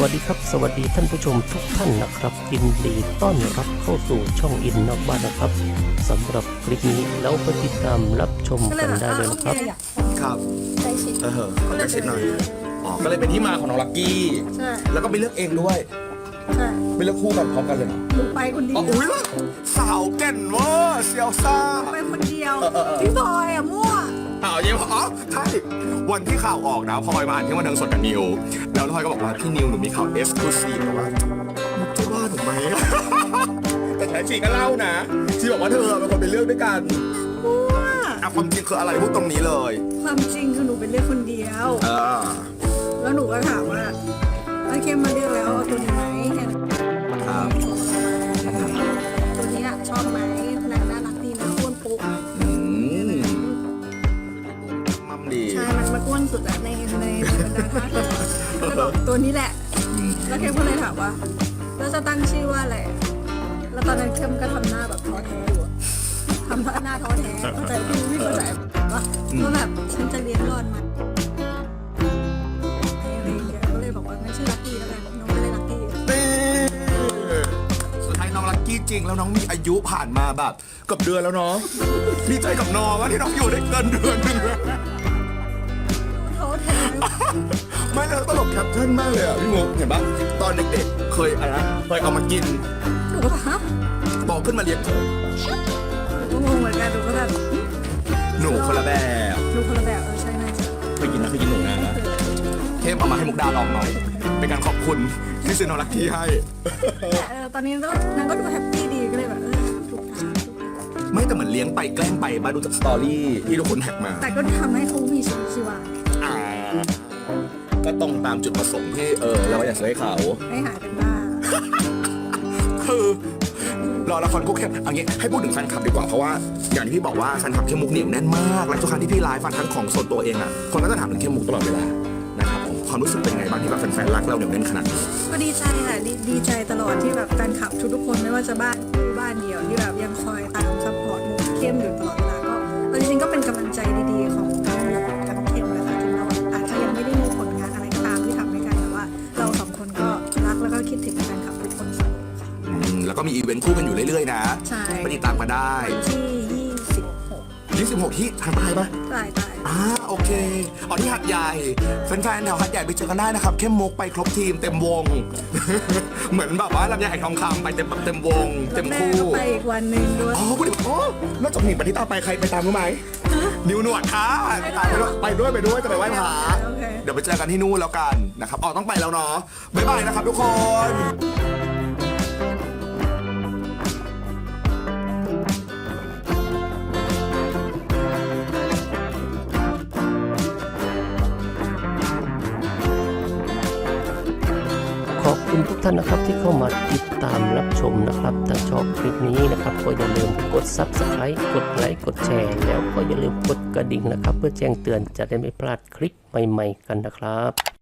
วัสดีครับ สวัสดีท่านผู้ชมทุกท่านนะครับยินดีต้อนรับเข้าสู่ช่องอินนอกบ้านนะครับสำหรับคลิปนี้แล้วไปติดตามรับชมก็เลยกันแบบได้เลยโอนะเคครับอยากครับใกล้ชิดเออขอได้ชิดหน่อยอ๋อก็เลยเป็นที่มาของน้องลักกี้ ใช่แล้วก็ไปเลือกเองด้วย ใช่ไปเลือกคู่กันพร้อมกันเลยเหรอหนูไปคนเดียอ๋อวอุ้ยสาวแก่นเวอร์เซียวซ่า ไปคนเดียวเออเออเออพี่บอยอะมั่วอ้าวยังอ๋อใช่วันที่ข่าวออกนะพลอยมาอ่านที่วันเทิงสดกับนิว แล้วพลอยก็บอกว่าพี่นิวหนูมีข่าวเอ็กซ์คลูซีฟแต่ว่ามุกจะว่าหนูไหม แต่แท้จริงก็เล่านะที่บอกว่าเธอเป็นคนไปเลือกด้วยกันมั่วอะความจริงคืออะไรพูดตรงนี้เลยความจริงคือหนูเป็นเลือกคนเดียวเออแล้วหนูก็ถามว่าโอเคมาเลือกแล้วเอาตัวนี้ไหมแค่นั้นครับตัวนี้อะชอบไหม บรรดาท่าสก็บอกตัวนี้แหละ แล้วเข้มก็เลยถามว่าแล้วจะตั้งชื่อว่าอะไรแล้วตอนนั้นเข้มก็ทำหน้าแบบท้อแท้อยู่อะทำหน้าท้อแท้เข้าใจพี่ไม่เข้าใจว่าว่าแบบฉันจะเลี้ยงรอดไหมอะไรอย่างเงี้ยก็เลยบอกว่างั้นชื่อลักกี้แล้วกันน้องไม่ได้ลักกี้สุดท้ายน้องลักกี้จริงแล้วน้องมีอายุผ่านมาแบบเกับเดือนแล้วเนาะดีใจกับน้องว่าที่น้องอยู่ได้เกินเดือนหนึง ท้อแท้ ไม่เลยตลกแคปชั่นมากเลยอะพี่มุกเห็นปะตอนเด็กๆ เคยอะไรนะเคยเอามากินหนูก็แบบฮะโตขึ้นมาเลี้ยงเธอหนูก็งงเหมือนกันหนูก็แบบหนูคนละแบบหนูคนละแบบเออใช่น่าจะเคยกินนะเคยกินหนูนะเทมเอามาให้มุกดาลองหน่อย เป็นการขอบคุณที่ซื้อน้องลักกี้ให้แต่เออตอนนี้ก็นางก็ดูแฮปปี้ดีก็เลยแบบเออถูกทางถูกทางไม่แต่เหมือนเลี้ยงไปแกล้งไปมาดูจากสตอรี่ที่ทุกคนแท็กมา แต่ก็ทำให้เขามีชีวิตชีวาอ่า ก็ตรงตามจุดประสงค์ที่เออเราอยากจะให้เขา ให้หายเป็นบ้าคือรอละครคู่เข้มเอางี้ให้พูดถึงแฟนคลับดีกว่าเพราะว่าอย่างที่พี่บอกว่าแฟนคลับเข้มมุกเหนียวแน่นมากและทุกครั้งที่พี่ไลฟ์ฟันทั้งของส่วนตัวเองอะคนก็จะถามถึงเข้มมุกตลอดเวลานะครับผมความรู้สึกเป็นไงบ้างที่แบบแฟนๆรักเราเหนียวแน่นขนาดนี้ก็ดีใจค่ะดีดีใจตลอดที่แบบแฟนคลับทุกๆคนไม่ว่าจะบ้านคู่บ้านเดียวที่แบบยังคอยตามซัพพอร์ตมุกเข้มอยู่ตลอดเวลา แล้วก็มีอีเวนต์คู่กันอยู่เรื่อยๆนะใช่ไปติดตามกันได้ ที่26 26 ที่ทางใต้ปะตายตาย อ่าโอเคอ๋อที่หัดใหญ่แฟนๆแถวหัดใหญ่ไปเจอกันได้นะครับเข้มมุกไปครบทีมเต็มวง เหมือนแบบว่าลำไยไหทองคำไปเต็มแบบเต็มวง เต็มแม่คู่ ก็ไปอีกวันหนึ่งด้วย อ๋อคุณดิโอ้นอกจากหนิงปณิตาไปใครไปตามรู้ไหมนิวหนวดค่ะไปตามไปด้วยไปด้วยไปด้วยจะไปไหว้พระโอเค เดี๋ยวไปเจอกันที่นู่นแล้วกันนะครับอ๋อต้องไปแล้วเนาะบ๊ายบายนะครับทุกคน คุณทุกท่านนะครับที่เข้ามาติดตามรับชมนะครับถ้าชอบคลิปนี้นะครับก็อย่าลืมกด Subscribe กดไลค์กดแชร์แล้วก็อย่าลืมกดกระดิ่งนะครับ เพื่อแจ้งเตือนจะได้ไม่พลาดคลิปใหม่ ๆ กันนะครับ